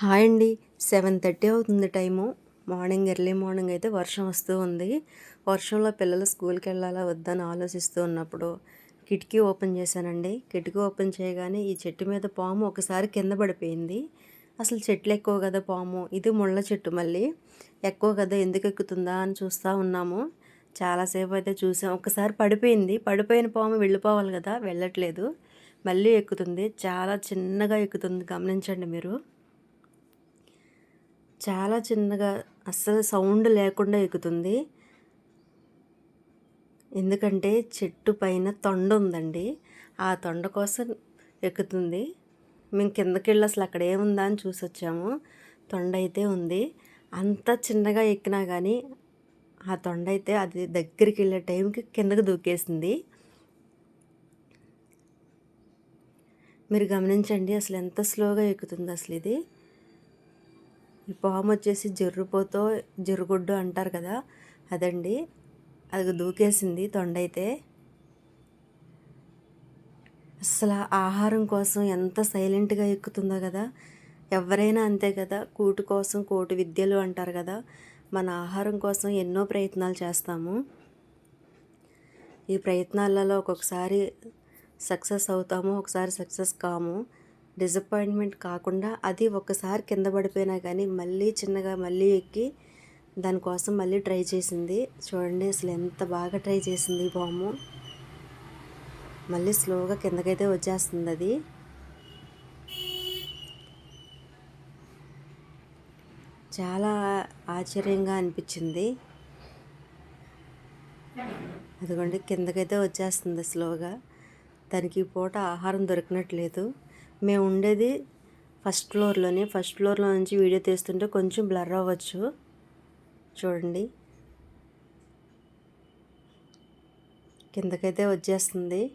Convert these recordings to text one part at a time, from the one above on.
Hi అండి. Seven thirty అవుతుంది time. Morning early morning అయితే వర్షం వస్తూ ఉంది. వర్షంలో పిల్లలు స్కూల్కి వెళ్ళాలా వద్దని ఆలోచిస్తూ ఉన్నప్పుడు కిటికీ ఓపెన్ చేశానండి. కిటికీ ఓపెన్ చేయగానే ఈ చెట్టు మీద పాము ఒకసారి కింద పడిపోయింది. అసలు చెట్లు ఎక్కువ కదా పాము. ఇది ముళ్ళ చెట్టు మళ్ళీ. ఎక్కువ కదా ఎందుకు ఎక్కుతుందా అని చూస్తూ ఉన్నాము. చాలాసేపు అయితే చూసాం. ఒకసారి పడిపోయింది. పడిపోయిన పాము వెళ్ళిపోవాలి కదా. వెళ్ళట్లేదు. మళ్ళీ ఎక్కుతుంది. చాలా చిన్నగా ఎక్కుతుంది. గమనించండి మీరు. చాలా చిన్నగా అస్సలు సౌండ్ లేకుండా ఎక్కుతుంది. ఎందుకంటే చెట్టు పైన తొండ ఉందండి. ఆ తొండ కోసం ఎక్కుతుంది. మేము కిందకి వెళ్ళి అసలు అక్కడ ఏముందా అని చూసి వచ్చాము తొండ అయితే ఉంది. అంత చిన్నగా ఎక్కినా కానీ ఆ తొండ అయితే అది దగ్గరికి వెళ్ళే టైంకి కిందకు దూకేసింది. మీరు గమనించండి అసలు ఎంత స్లోగా ఎక్కుతుంది అసలు ఇది. ఈ పాము వచ్చేసి జర్రుపోతో జరుగుడ్డు అంటారు కదా అదండి. అది దూకేసింది తొండైతే. అసలు ఆహారం కోసం ఎంత సైలెంట్గా ఎక్కుతుందో కదా. ఎవరైనా అంతే కదా కూటు కోసం కోటి విద్యలు అంటారు కదా మన ఆహారం కోసం ఎన్నో ప్రయత్నాలు చేస్తాము. ఈ ప్రయత్నాలలో ఒక్కొక్కసారి సక్సెస్ అవుతాము ఒకసారి సక్సెస్ కాము. డిసప్పాయింట్మెంట్ కాకుండా అది ఒక్కసారి కింద పడిపోయినా కానీ మళ్ళీ చిన్నగా మళ్ళీ ఎక్కి దానికోసం మళ్ళీ ట్రై చేసింది. చూడండి అసలు ఎంత బాగా ట్రై చేసింది ఈ మళ్ళీ స్లోగా కిందకైతే వచ్చేస్తుంది అది. చాలా ఆశ్చర్యంగా అనిపించింది. అదిగోండి కిందకైతే వచ్చేస్తుంది స్లోగా. దానికి పూట ఆహారం దొరికినట్లేదు. మేము ఉండేది ఫస్ట్ ఫ్లోర్లోనే. ఫస్ట్ ఫ్లోర్లో నుంచి వీడియో తీస్తుంటే కొంచెం బ్లర్ అవ్వచ్చు. చూడండి. కిందకైతే వచ్చేస్తుంది.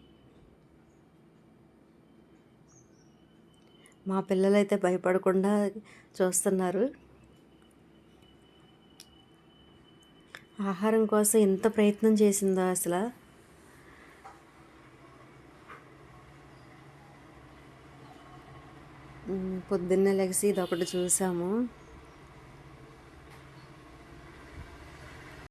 మా పిల్లలైతే భయపడకుండా చూస్తున్నారు. ఆహారం కోసం ఎంత ప్రయత్నం చేసిందో అసలు? పొద్దున్నే లెగిసి ఇది ఒకటి చూసాము.